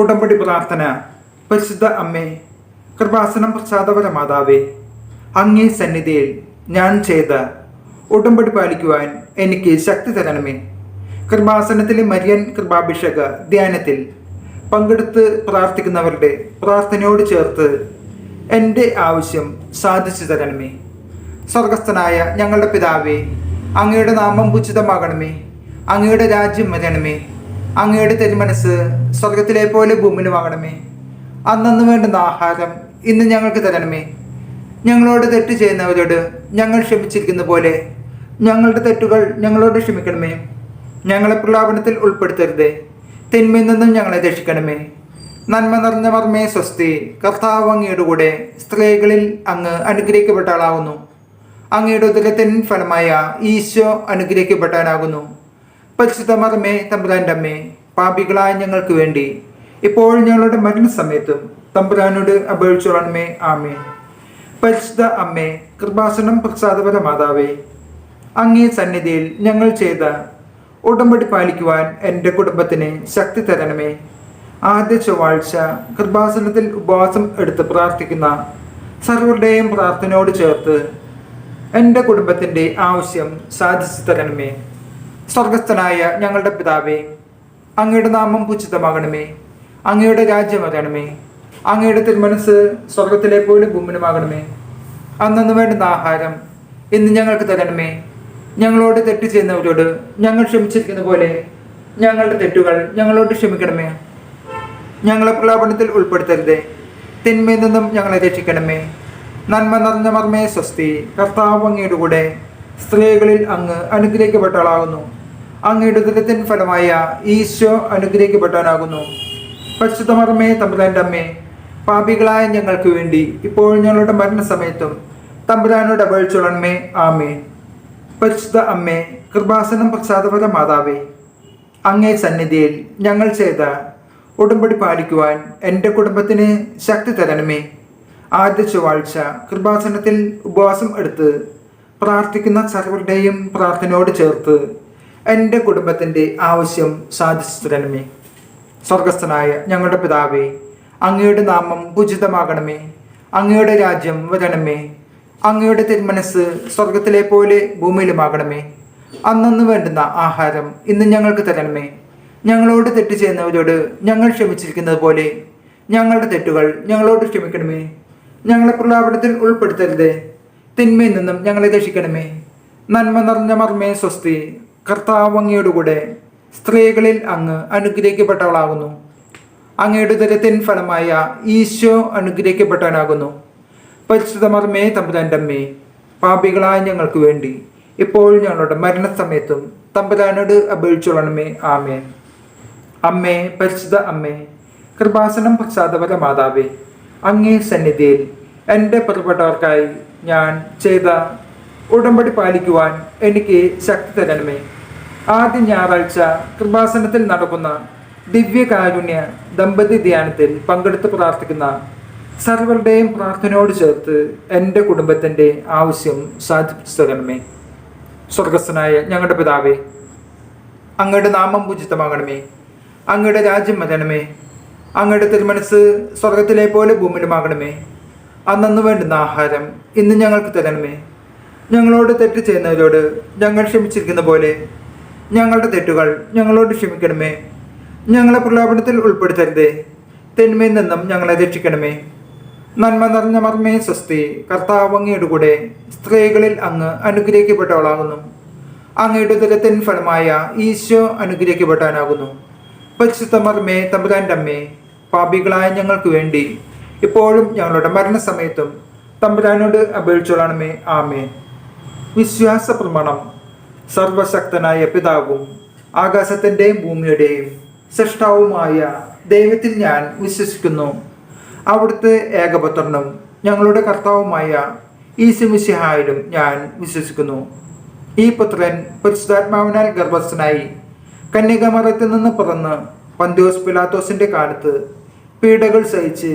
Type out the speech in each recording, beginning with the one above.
ഉടമ്പടി പ്രാർത്ഥന പരിശുദ്ധ അമ്മേ കൃപാസനം പ്രസാദപര മാതാവേ അങ്ങേ സന്നിധിയിൽ ഞാൻ ചെയ്ത ഉടമ്പടി പാലിക്കുവാൻ എനിക്ക് ശക്തി തരണമേ. കൃപാസനത്തിലെ മരിയൻ കൃപാഭിഷേക ധ്യാനത്തിൽ പങ്കെടുത്ത് പ്രാർത്ഥിക്കുന്നവരുടെ പ്രാർത്ഥനയോട് ചേർത്ത് എന്റെ ആവശ്യം സാധിച്ചു തരണമേ. സ്വർഗസ്ഥനായ ഞങ്ങളുടെ പിതാവേ അങ്ങയുടെ നാമം ഉചിതമാകണമേ. അങ്ങയുടെ രാജ്യം വരണമേ. അങ്ങയുടെ തിരുമനസ് സ്വർഗത്തിലെ പോലെ ഭൂമിയിലുമാകണമേ. അന്നന്ന് വേണ്ടുന്ന ആഹാരം ഇന്ന് ഞങ്ങൾക്ക് തരണമേ. ഞങ്ങളോട് തെറ്റ് ചെയ്യുന്നവരോട് ഞങ്ങൾ ക്ഷമിച്ചിരിക്കുന്ന പോലെ ഞങ്ങളുടെ തെറ്റുകൾ ഞങ്ങളോട് ക്ഷമിക്കണമേ. ഞങ്ങളെ പ്രലാപനത്തിൽ ഉൾപ്പെടുത്തരുതേ. തിന്മയിൽ നിന്നും ഞങ്ങളെ രക്ഷിക്കണമേ. നന്മ നിറഞ്ഞ മർമ്മേ സ്വസ്തി കർത്താവ് അങ്ങയുടെ കൂടെ സ്ത്രീകളിൽ അങ്ങ് അനുഗ്രഹിക്കപ്പെട്ട ആളാകുന്നു അങ്ങയുടെ ഉദരത്തിൻ ഫലമായ ഈശോ അനുഗ്രഹിക്കപ്പെട്ടവനാകുന്നു പരിശുദ്ധ മർമ്മേ തമ്പുരാന്റെ അമ്മേ പാപികളായ ഞങ്ങൾക്ക് വേണ്ടി ഇപ്പോൾ ഞങ്ങളുടെ മരണസമയത്തും തമ്പുരാനോട് അപേക്ഷിച്ചോളണമേ ആമേ പരിശുദ്ധ അമ്മേ കൃപാസനം പ്രസാദപര മാതാവേ അങ്ങേ സന്നിധിയിൽ ഞങ്ങൾ ചെയ്ത ഉടമ്പടി പാലിക്കുവാൻ എന്റെ കുടുംബത്തിന് ശക്തി തരണമേ. ആദ്യ ചൊവ്വാഴ്ച കൃപാസനത്തിൽ ഉപവാസം എടുത്ത് പ്രാർത്ഥിക്കുന്ന സർവരുടെയും പ്രാർത്ഥനയോട് ചേർത്ത് എന്റെ കുടുംബത്തിന്റെ ആവശ്യം സാധിച്ചു തരണമേ. സ്വർഗസ്ഥനായ ഞങ്ങളുടെ പിതാവേ അങ്ങയുടെ നാമം പുച്ഛിതമാകണമേ അങ്ങയുടെ രാജ്യം വരണമേ. അങ്ങയുടെ തിരുമനസ് സ്വർഗത്തിലെ പോലെ ഭൂമിനുമാകണമേ അന്നു വേണ്ടുന്ന ആഹാരം ഇന്ന് ഞങ്ങൾക്ക് തരണമേ. ഞങ്ങളോട് തെറ്റ് ചെയ്യുന്നവരോട് ഞങ്ങൾ ക്ഷമിച്ചിരിക്കുന്ന പോലെ ഞങ്ങളുടെ തെറ്റുകൾ ഞങ്ങളോട് ക്ഷമിക്കണമേ. ഞങ്ങളെ പ്രലോഭനത്തിൽ ഉൾപ്പെടുത്തരുതേ. തിന്മയിൽ നിന്നും ഞങ്ങളെ രക്ഷിക്കണമേ. നന്മ നിറഞ്ഞ മർമ്മേ സ്വസ്തി. കർത്താവ് അങ്ങയുടെ കൂടെ സ്ത്രീകളിൽ അങ്ങ് അനുഗ്രഹിക്കപ്പെട്ട ആളാകുന്നു അങ്ങയുടെ ദുരിതത്തിൻ ഫലമായ ഈശോ അനുഗ്രഹിക്കപ്പെട്ടവനാകുന്നു. പരിശുദ്ധമർമ്മേ തമ്പുരാന്റെ അമ്മേ പാപികളായ ഞങ്ങൾക്ക് വേണ്ടി ഇപ്പോൾ ഞങ്ങളുടെ മരണസമയത്തും തമ്പുരാനോട് അപേക്ഷിച്ചുള്ളമ്മേ ആമേ പരിശുദ്ധ അമ്മേ കൃപാസനം പ്രസാദപര മാതാവേ അങ്ങേ സന്നിധിയിൽ ഞങ്ങൾ ചെയ്ത ഉടമ്പടി പാലിക്കുവാൻ എന്റെ കുടുംബത്തിന് ശക്തി തരണമേ. ആദ്യ ചൊവ്വാഴ്ച കൃപാസനത്തിൽ ഉപവാസം എടുത്ത് പ്രാർത്ഥിക്കുന്ന സർവരുടെയും പ്രാർത്ഥനയോട് ചേർത്ത് എന്റെ കുടുംബത്തിന്റെ ആവശ്യം സാധിച്ചു തരണമേ. സ്വർഗസ്ഥനായ ഞങ്ങളുടെ പിതാവേ അങ്ങയുടെ നാമം ഉചിതമാകണമേ. അങ്ങയുടെ രാജ്യം വരണമേ. അങ്ങയുടെ തിരുമനസ് സ്വർഗത്തിലെ പോലെ ഭൂമിയിലുമാകണമേ. അന്നന്ന് വേണ്ടുന്ന ആഹാരം ഇന്ന് ഞങ്ങൾക്ക് തരണമേ. ഞങ്ങളോട് തെറ്റ് ചെയ്യുന്നവരോട് ഞങ്ങൾ ക്ഷമിച്ചിരിക്കുന്നത് പോലെ ഞങ്ങളുടെ തെറ്റുകൾ ഞങ്ങളോട് ക്ഷമിക്കണമേ. ഞങ്ങളെ പ്രലാപനത്തിൽ ഉൾപ്പെടുത്തരുതേ. തിന്മയിൽ നിന്നും ഞങ്ങളെ രക്ഷിക്കണമേ. നന്മ നിറഞ്ഞ മർമ്മേ സ്വസ്തി കർത്താവ് അങ്ങയുടെ കൂടെ. സ്ത്രീകളിൽ അങ്ങ് അനുഗ്രഹിക്കപ്പെട്ടവളാകുന്നു. അങ്ങയുടെ ദരത്തിൻ ഫലമായ ഈശോ അനുഗ്രഹിക്കപ്പെട്ടവനാകുന്നു. പരിശുദ്ധ മർമ്മേ തമ്പുരാന്റെ അമ്മേ പാപികളായ ഞങ്ങൾക്ക് വേണ്ടി ഇപ്പോൾ ഞങ്ങളുടെ മരണസമയത്തും തമ്പുരാനോട് അപേക്ഷിച്ചോളണമേ. ആമേ അമ്മേ പരിശുദ്ധ അമ്മേ കൃപാസനം പ്രസാദപര മാതാവേ അങ്ങേ സന്നിധിയിൽ എന്റെ പ്രിയപ്പെട്ടവർക്കായി ഞാൻ ചെയ്ത ഉടമ്പടി പാലിക്കുവാൻ എനിക്ക് ശക്തി തരണമേ. ആദ്യ ഞായറാഴ്ച കൃപാസനത്തിൽ നടക്കുന്ന ദിവ്യകാരുണ്യ ദമ്പതി ധ്യാനത്തിൽ പങ്കെടുത്ത് പ്രാർത്ഥിക്കുന്ന സർവരുടെയും പ്രാർത്ഥനയോട് ചേർത്ത് എന്റെ കുടുംബത്തിന്റെ ആവശ്യം സാധിപ്പിച്ചു തരണമേ. സ്വർഗസ്ഥനായ ഞങ്ങളുടെ പിതാവേ അങ്ങയുടെ നാമം പൂജിതമാകണമേ. അങ്ങയുടെ രാജ്യം വരണമേ. അങ്ങയുടെ തിരുമനസ് സ്വർഗത്തിലെ പോലെ ഭൂമിയിലുമാകണമേ. അന്നന്ന് വേണ്ടുന്ന ആഹാരം ഇന്ന് ഞങ്ങൾക്ക് തരണമേ. ഞങ്ങളോട് തെറ്റ് ചെയ്യുന്നവരോട് ഞങ്ങൾ ക്ഷമിച്ചിരിക്കുന്ന പോലെ ഞങ്ങളുടെ തെറ്റുകൾ ഞങ്ങളോട് ക്ഷമിക്കണമേ. ഞങ്ങളെ പ്രലോഭനത്തിൽ ഉൾപ്പെടുത്തരുതേ. തിന്മയിൽ നിന്നും ഞങ്ങളെ രക്ഷിക്കണമേ. നന്മ നിറഞ്ഞ മർമ്മേ സ്വസ്തി കർത്താവ് അങ്ങയുടെ കൂടെ സ്ത്രീകളിൽ അങ്ങ് അനുഗ്രഹിക്കപ്പെട്ടവളാകുന്നു. അങ്ങയുടെ ഉദരത്തിൻ ഫലമായ ഈശോ അനുഗ്രഹിക്കപ്പെട്ടവനാകുന്നു പരിശുദ്ധ മർമ്മേ തമ്പുരാന്റെ അമ്മേ പാപികളായ ഞങ്ങൾക്ക് വേണ്ടി ഇപ്പോഴും ഞങ്ങളുടെ മരണസമയത്തും തമ്പുരാനോട് അപേക്ഷിച്ചോളണമേ ആമേ വിശ്വാസ പ്രമാണം സർവശക്തനായ പിതാവും ആകാശത്തിന്റെയും ഭൂമിയുടെയും സൃഷ്ടാവുമായ ദൈവത്തിൽ ഞാൻ വിശ്വസിക്കുന്നു. അവിടുത്തെ ഏകപുത്രനും ഞങ്ങളുടെ കർത്താവുമായ ഈശുമിശിഹായിലും ഞാൻ വിശ്വസിക്കുന്നു. ഈ പുത്രൻ പരിശുദ്ധാത്മാവിനാൽ ഗർഭസ്ഥനായി കന്യകമറത്തിൽ നിന്ന് പിറന്ന് പന്തിയോസ് പിലാത്തോസിന്റെ കാലത്ത് പീഡകൾ സഹിച്ച്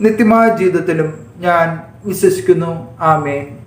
നിത്യമായ ജീവിതത്തിലും ഞാൻ വിശ്വസിക്കുന്നു. ആമേൻ.